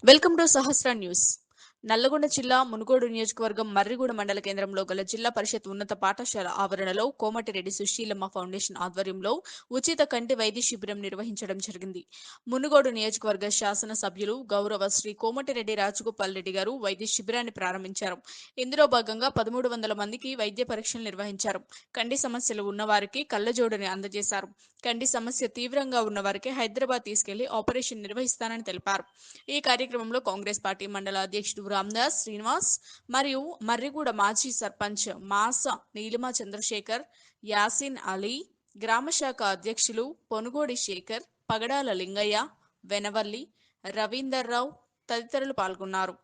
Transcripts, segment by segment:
Welcome to Sahasra News. Nalgonda జిల్లా మునుగోడు నియోజకవర్గం మర్రిగూడ మండల కేంద్రంలో గల జిల్లా పరిషత్ ఉన్నత పాఠశాల ఆవరణలో కోమటిరెడ్డి సుశీలమ్మ ఫౌండేషన్ ఆధ్వర్యంలో ఉచిత కంటి వైద్య శిబిరం నిర్వహించడం జరిగింది. మునుగోడు నియోజకవర్గ శాసన సభ్యులు గౌరవ శ్రీ కోమటిరెడ్డి రాజగోపాల్ రెడ్డి గారు వైద్య శిబిరాన్ని ప్రారంభించారు. ఇందులో భాగంగా పదమూడు వందల మందికి వైద్య పరీక్షలు నిర్వహించారు. కంటి సమస్యలు ఉన్నవారికి కళ్ళజోడుని అందజేశారు. కంటి సమస్య తీవ్రంగా ఉన్న వారికి హైదరాబాద్ తీసుకెళ్ళి ఆపరేషన్ నిర్వహిస్తానని తెలిపారు. ఈ కార్యక్రమంలో కాంగ్రెస్ పార్టీ మండల అధ్యక్షుడు రామ్దాస్ శ్రీనివాస్ మరియు మర్రిగూడ మాజీ సర్పంచ్ మాస నీలిమా చంద్రశేఖర్ యాసిన్ అలీ గ్రామ శాఖ అధ్యక్షులు పొనుగోడి శేఖర్ పగడాల లింగయ్య వెనవల్లి రవీందర్ రావు తదితరులు పాల్గొన్నారు.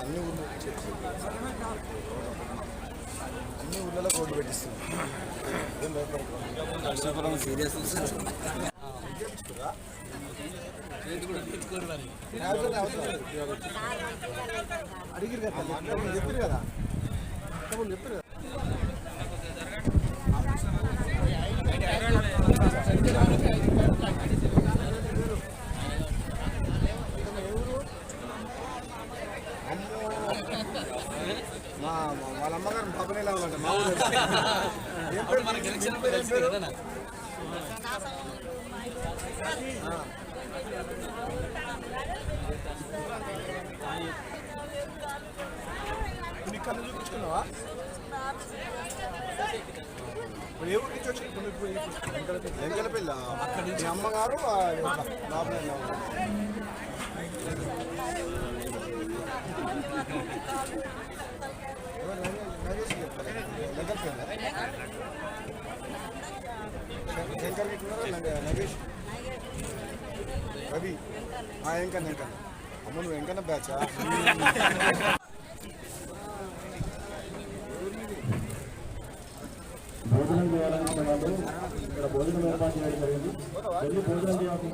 అన్ని అడిగిరు కదా చెప్పారు కదా చెప్పారు కదా మా వాళ్ళ అమ్మగారు పాపనేలా ఉందంట మా చూపించుకున్నావా? ఇప్పుడు ఏ ఊరి నుంచి వచ్చి ఇప్పుడు ఇప్పుడు వెంకలపల్లి. మీ అమ్మగారు ఆ బాబాయ్ ఉన్నారు. ఎవరు నగేష్- నగేష్ చెప్పారు. వెంకలపల్లి. శంకర్ శంకర్ గిట్టున్నారా? నగ- నగేష్? రవి? వెంకన్న వెంకన్న. అమ్మ నువ్వు వెంకన్న బ్యాచా? భోజనం చేయాలనుకున్న వాళ్ళు ఇక్కడ భోజనం ఏర్పాటు చేయడం జరిగింది. వెళ్ళి భోజనం చేయాల్సిన